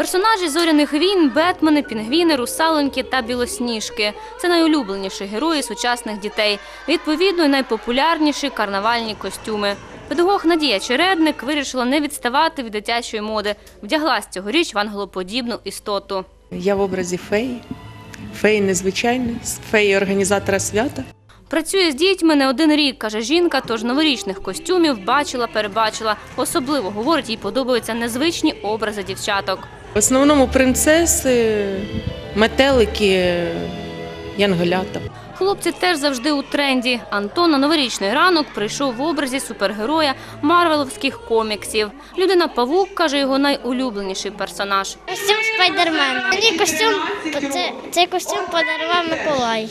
Персонажі зоряних війн, Бетмени, пінгвіни, русалоньки та білосніжки. Це найулюбленіші герої сучасних дітей. Відповідно, найпопулярніші карнавальні костюми. Педагог Надія Чередник вирішила не відставати від дитячої моди. Вдяглась цьогоріч в ангелоподібну істоту. Я в образі феї. Феї незвичайної, феї організатора свята. Працює з дітьми не один рік, каже жінка, тож новорічних костюмів бачила, перебачила. Особливо, говорить, їй подобаються незвичні образи дівчаток. В основному принцеси, метелики, янголята. Хлопці теж завжди у тренді. Антон на новорічний ранок прийшов в образі супергероя марвеловських коміксів. Людина Павук каже його найулюбленіший персонаж. Костюм спайдермена. Мені костюм це, цей костюм подарував Миколай.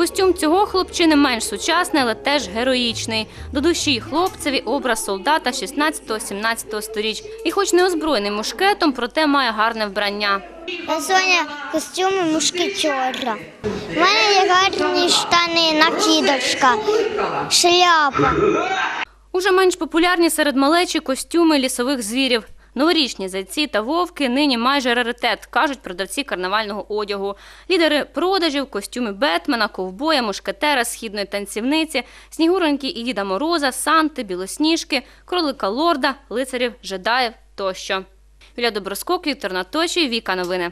Костюм цього хлопчини менш сучасний, але теж героїчний. До душі хлопцеві образ солдата 16-17 сторіч. І, хоч не озброєний мушкетом, проте має гарне вбрання. Соня костюми мушкетера. У мене є гарні штани, накидочка, шляпа. Уже менш популярні серед малечі костюми лісових звірів. Новорічні зайці та вовки нині майже раритет, кажуть продавці карнавального одягу. Лідери продажів костюми Бетмена, ковбоя, мушкетера, східної танцівниці, снігуроньки і Діда Мороза, Санти, Білосніжки, кролика Лорда, лицарів, жедаїв тощо. Юля Доброскок, Віктор Наточій, Віка Новини.